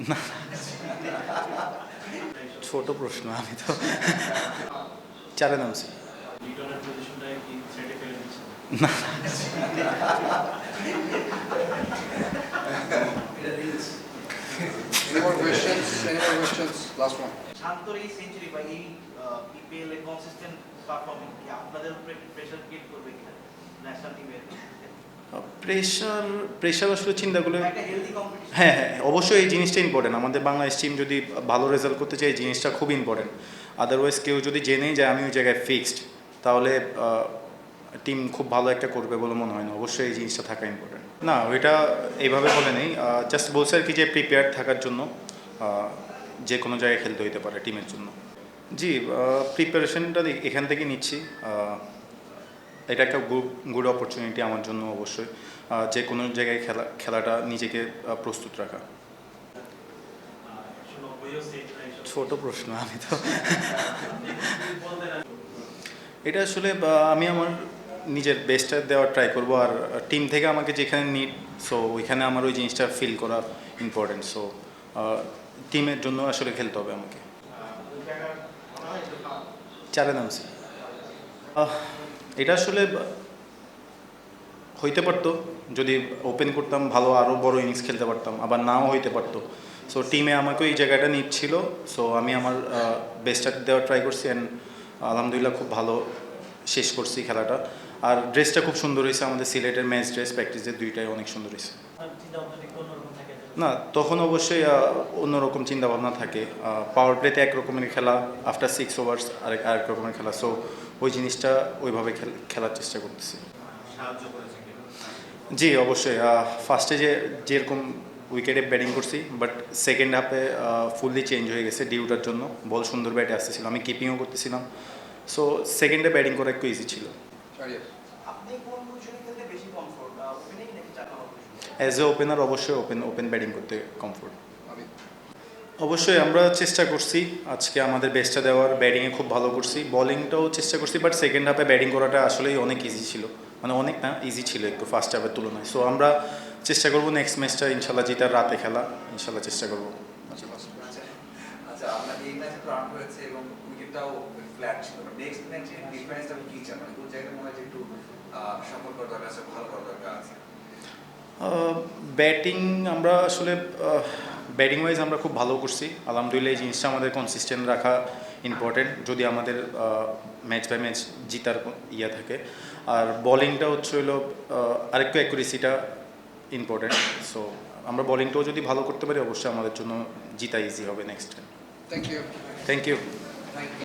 না ছোট প্রশ্ন আমি তো চারে নামছি না Any more questions? Any more questions? Last one. শান্তর এই সেঞ্চুরি বা এই বিপিএল এ কনসিস্টেন্ট পারফর্মিং কি আপনাদের প্রেশার ক্রিয়েট করবে কিনা ন্যাশনাল টিমের প্রেশার প্রেশার আসলে চিন্তাগুলো একটা হ্যাঁ হ্যাঁ অবশ্যই এই জিনিসটা ইম্পর্টেন্ট আমাদের বাংলাদেশ টিম যদি ভালো রেজাল্ট করতে চায় এই জিনিসটা খুব ইম্পর্টেন্ট আদারওয়াইজ কেউ যদি জেনেই যায় আমি ওই জায়গায় ফিক্সড তাহলে টিম খুব ভালো একটা করবে বলে মনে হয় না। অবশ্যই এই জিনিসটা থাকা ইম্পর্টেন্ট না ওইটা এইভাবে বলে নেই। জাস্ট বলছে আর কি যে প্রিপেয়ার থাকার জন্য যে কোনো জায়গায় খেলতে হইতে পারে টিমের জন্য। জি প্রিপারেশনটা এখান থেকে নিচ্ছি। এটা একটা গুড অপরচুনিটি আমার জন্য অবশ্যই। যে কোনো জায়গায় খেলা, খেলাটা নিজেকে প্রস্তুত রাখা। ছোট প্রশ্ন, আমি তো। এটা আসলে আমি আমার নিজের বেস্টটা দেওয়ার ট্রাই করব, আর টিম থেকে আমাকে যেখানে নিড সো ওইখানে আমার ওই জিনিসটা ফিল করা ইম্পর্টেন্ট সো টিমের জন্য আসলে খেলতে হবে আমাকে। চারে নামছি। এটা আসলে হইতে পারতো, যদি ওপেন করতাম, ভালো আরও বড় ইনিংস খেলতে পারতাম, আবার নাও হইতে পারতো। সো টিমে আমাকে এই জায়গাটা নিচ্ছিল সো আমি আমার বেস্টটা দেওয়ার ট্রাই করছি অ্যান্ড আলহামদুলিল্লাহ খুব ভালো শেষ করছি খেলাটা। আর ড্রেসটা খুব সুন্দর হয়েছে, আমাদের সিলেটের ম্যাচ ড্রেস প্র্যাকটিসের দুইটাই অনেক সুন্দর হয়েছে। না তখন অবশ্যই অন্যরকম চিন্তাভাবনা থাকে। পাওয়ার প্লেতে এক রকমের খেলা আফটার সিক্স ওভার্স আরেক আরেক রকমের খেলা। সো ওই জিনিসটা ওইভাবে খেল- খেলার চেষ্টা করতেছি। সাহায্য করেছে কিনা জি অবশ্যই ফার্স্টে যে যেরকম উইকেটে ব্যাটিং করছি বাট সেকেন্ড হাফে ফুললি চেঞ্জ হয়ে গেছে ডিউটার জন্য। বল সুন্দর ব্যাটে আসতেছিল আমি কিপিংও করতেছিলাম। সো সেকেন্ডে ব্যাটিং করা একটু ইজি ছিল Sharia. আপনি কোন পজিশনে খেলতে বেশি কমফোর্ট ওপেনিং নাকি চার number position as a opener অবশ্যই ওপেন ওপেন ব্যাটিং করতে কমফোর্ট অবশ্যই আমরা চেষ্টা করছি। আজকে আমাদের বেস্টটা দেওয়ার ব্যাটিংয়ে খুব ভালো করছি। বলিংটাও চেষ্টা করছি বাট সেকেন্ড হাফে ব্যাটিং করাটা আসলেই অনেক ইজি ছিল। মানে অনেক না ইজি ছিল একটু ফার্স্ট হাফের তুলনায়। সো আমরা চেষ্টা করব নেক্সট ম্যাচটা ইনশাল্লাহ জিতার রাতে খেলা ইনশাল্লাহ চেষ্টা করব। নেক্সট ম্যাচে ডিফারেন্সটা কি চান? মানে কোন মনে হয় একটু দরকার আছে ভালো করা দরকার আছে? ব্যাটিং আমরা আসলে ব্যাটিং ওয়াইজ আমরা খুব ভালো করছি। আলহামদুলিল্লাহ এই জিনিসটা আমাদের কনসিস্টেন্ট রাখা ইম্পর্টেন্ট যদি আমাদের ম্যাচ বাই ম্যাচ জিতার ইয়ে থাকে। আর বলিংটা হচ্ছে হলো আরেকটু অ্যাকুরেসিটা ইম্পর্টেন্ট সো আমরা বলিংটাও যদি ভালো করতে পারি অবশ্যই আমাদের জন্য জিতা ইজি হবে next time thank you thank you